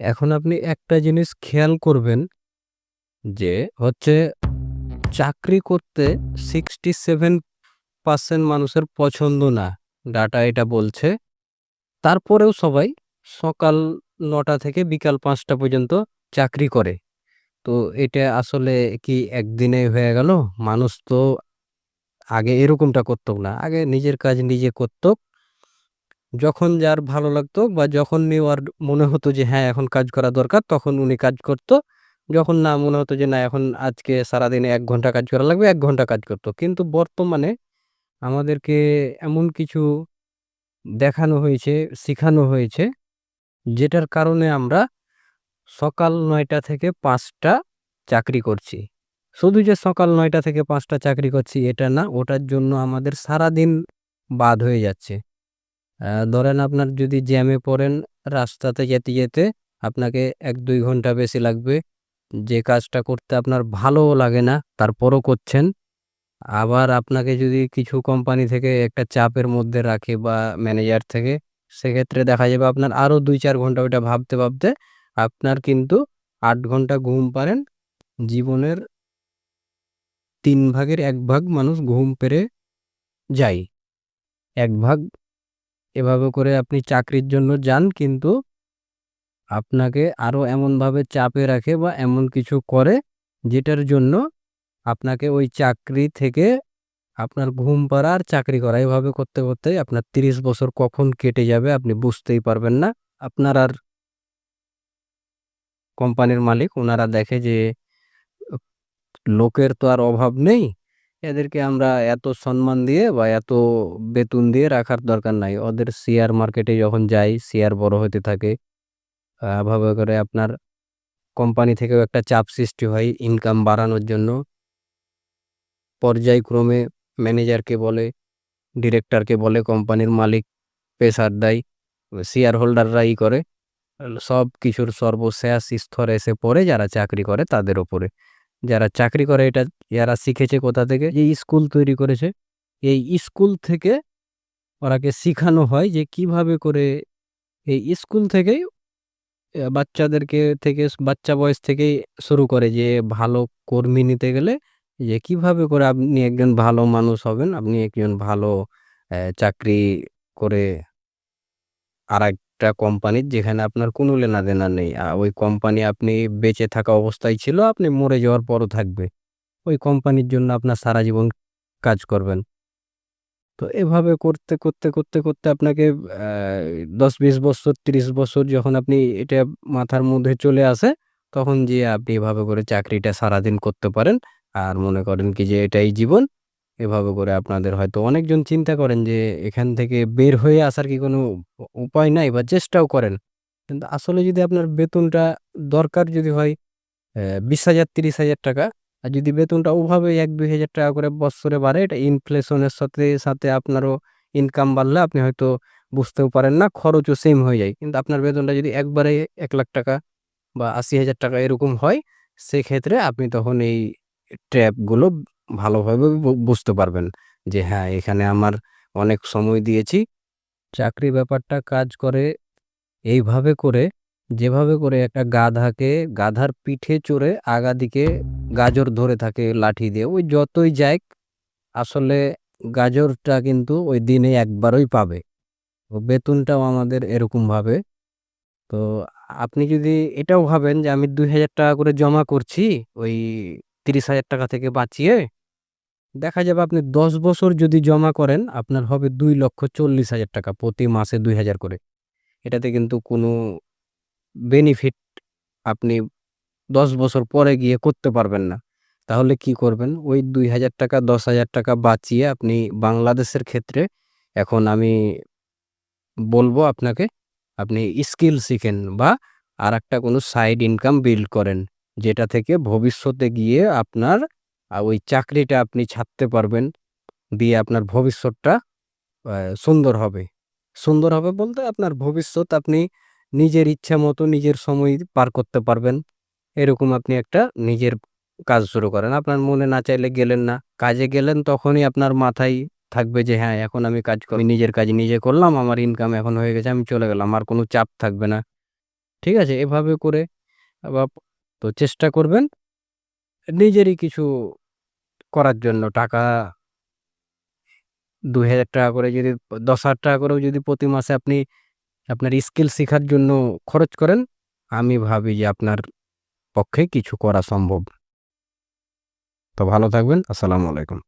এখন আপনি একটা জিনিস খেয়াল করবেন যে হচ্ছে চাকরি করতে 67% মানুষের পছন্দ না। ডাটা এটা বলছে। তারপরেও সবাই সকাল নটা থেকে বিকাল পাঁচটা পর্যন্ত চাকরি করে। তো এটা আসলে কি একদিনে হয়ে গেল? মানুষ তো আগে এরকমটা করত না। আগে নিজের কাজ নিজে করত। যখন যার ভালো লাগতো বা যখন নেওয়ার মনে হতো যে হ্যাঁ, এখন কাজ করা দরকার তখন উনি কাজ করত। যখন না মনে হতো যে না এখন আজকে সারাদিনে এক ঘণ্টা কাজ করা লাগবে, এক ঘণ্টা কাজ করত। কিন্তু বর্তমানে আমাদেরকে এমন কিছু দেখানো হয়েছে, শিখানো হয়েছে যেটার কারণে আমরা সকাল নয়টা থেকে পাঁচটা চাকরি করছি। শুধু যে সকাল নয়টা থেকে পাঁচটা চাকরি করছি এটা না, ওটার জন্য আমাদের সারাদিন বাদ হয়ে যাচ্ছে। ধরেন আপনার যদি জ্যামে পড়েন রাস্তাতে যেতে, যেতে আপনাকে ১-২ ঘণ্টা বেশি লাগবে। যে কাজটা করতে আপনার ভালোও লাগে না, তারপরও করছেন। আবার আপনাকে যদি কিছু কোম্পানি থেকে একটা চাপের মধ্যে রাখে বা ম্যানেজার থেকে, সেক্ষেত্রে দেখা যাবে আপনার আরও ২-৪ ঘণ্টা ওইটা ভাবতে, ভাবতে আপনার কিন্তু আট ঘণ্টা ঘুম পারেন। জীবনের তিন ভাগের এক ভাগ মানুষ ঘুম পেড়ে যায়। ১ ভাগ এভাবে করে আপনি চাকরির জন্য যান কিন্তু আপনাকে আরও এমনভাবে চাপে রাখে বা এমন কিছু করে যেটার জন্য আপনাকে ওই চাকরি থেকে আপনার ঘুম পাড়া আর চাকরি করা এভাবে করতে, করতে আপনার ৩০ বছর কখন কেটে যাবে আপনি বুঝতেই পারবেন না। আপনার আর কোম্পানির মালিক ওনারা দেখে যে লোকের তো আর অভাব নেই। এদেরকে আমরা এত সম্মান দিয়ে বা এত বেতন দিয়ে রাখার দরকার নাই। ওদের শেয়ার মার্কেটে যখন যাই শেয়ার বড় হতে থাকে। আ এভাবে করে আপনার কোম্পানি থেকেও একটা চাপ সৃষ্টি হয় ইনকাম বাড়ানোর জন্য। পর্যায়ক্রমে ম্যানেজারকে বলে, ডিরেক্টরকে বলে কোম্পানির মালিক প্রেশার দেয়। শেয়ার হোল্ডাররা ই করে। সব কিছুর সর্বশেষ স্তরে এসে পড়ে যারা চাকরি করে তাদের উপরে। যারা চাকরি করে এটা এরা শিখেছে কোথা থেকে? যে স্কুল তৈরি করেছে। এই স্কুল থেকে ওরাকে শিখানো হয় যে কীভাবে করে এই স্কুল থেকেই বাচ্চাদেরকে থেকে বাচ্চা বয়স থেকেই শুরু করে যে ভালো কর্মী নিতে গেলে যে কীভাবে করে আপনি একজন ভালো মানুষ হবেন, আপনি একজন ভালো চাকরি করে আরেকটা কোম্পানির যেখানে আপনার কোনো লেনাদেনা নেই। আ ওই কোম্পানি আপনি বেঁচে থাকা অবস্থায় ছিল, আপনি মরে যাওয়ার পরও থাকবে। ওই কোম্পানির জন্য আপনার সারা জীবন কাজ করবেন। তো এভাবে করতে, করতে, করতে, করতে আপনাকে দশ বিশ বছর, ৩০ বছর যখন আপনি এটা মাথার মধ্যে চলে আসে, তখন যেয়ে আপনি এভাবে করে চাকরিটা সারাদিন করতে পারেন। আর মনে করেন কি যে এটাই জীবন। এভাবে করে আপনাদের হয়তো অনেকজন চিন্তা করেন যে এখান থেকে বের হয়ে আসার কি কোনো উপায় নাই বা চেষ্টাও করেন। কিন্তু আসলে যদি আপনার বেতনটা দরকার যদি হয় বিশ হাজার তিরিশ হাজার টাকা আর যদি বেতনটা ওভাবে এক দুই হাজার টাকা করে বৎসরে বাড়ে, এটা ইনফ্লেশনের সাথে, সাথে আপনারও ইনকাম বাড়লে আপনি হয়তো বুঝতেও পারেন না, খরচও সেম হয়ে যায়। কিন্তু আপনার বেতনটা যদি একবারে ১,০০,০০০ টাকা বা ৮০,০০০ টাকা এরকম হয়, সেক্ষেত্রে আপনি তখন এই ট্র্যাপগুলো ভালোভাবে বুঝতে পারবেন। যে হ্যাঁ, এখানে আমার অনেক সময় দিয়েছি। চাকরি ব্যাপারটা কাজ করে এইভাবে করে, যেভাবে করে একটা গাধাকে গাধার পিঠে চড়ে আগা দিকে গাজর ধরে থাকে লাঠি দিয়ে। ওই যতই যাইক আসলে গাজরটা কিন্তু ওই দিনে একবারই পাবে। তো বেতনটাও আমাদের এরকমভাবে। তো আপনি যদি এটাও ভাবেন যে আমি ২,০০০ টাকা করে জমা করছি ওই ৩০,০০০ টাকা থেকে বাঁচিয়ে, দেখা যাবে আপনি ১০ বছর যদি জমা করেন আপনার হবে ২,৪০,০০০ টাকা প্রতি মাসে ২,০০০ করে। এটাতে কিন্তু কোনো বেনিফিট আপনি ১০ বছর পরে গিয়ে করতে পারবেন না। তাহলে কি করবেন? ওই ২,০০০ টাকা ১০,০০০ টাকা বাঁচিয়ে আপনি বাংলাদেশের ক্ষেত্রে এখন আমি বলব আপনাকে, আপনি স্কিল শিখেন বা আরেকটা কোনো সাইড ইনকাম বিল্ড করেন। যেটা থেকে ভবিষ্যতে গিয়ে আপনার ওই চাকরিটা আপনি ছাড়তে পারবেন। দিয়ে আপনার ভবিষ্যৎটা সুন্দর হবে। সুন্দর হবে বলতে আপনার ভবিষ্যৎ আপনি নিজের ইচ্ছা মতো নিজের সময় পার করতে পারবেন। এরকম আপনি একটা নিজের কাজ শুরু করেন। আপনার মনে না চাইলে গেলেন না। কাজে গেলেন তখনই আপনার মাথায় থাকবে যে হ্যাঁ, এখন আমি কাজ করি নিজের কাজ নিজে করলাম, আমার ইনকাম এখন হয়ে গেছে, আমি চলে গেলাম। আর কোনো চাপ থাকবে না। ঠিক আছে এভাবে করে তো চেষ্টা করবেন নিজেরই কিছু করার জন্য টাকা দুই হাজার টাকা করে যদি, দশ হাজার টাকা করেও যদি প্রতি মাসে আপনি আপনার স্কিল শেখার জন্য খরচ করেন, আমি ভাবি যে আপনার পক্ষে কিছু করা সম্ভব। তো ভালো থাকবেন, আসসালামু আলাইকুম।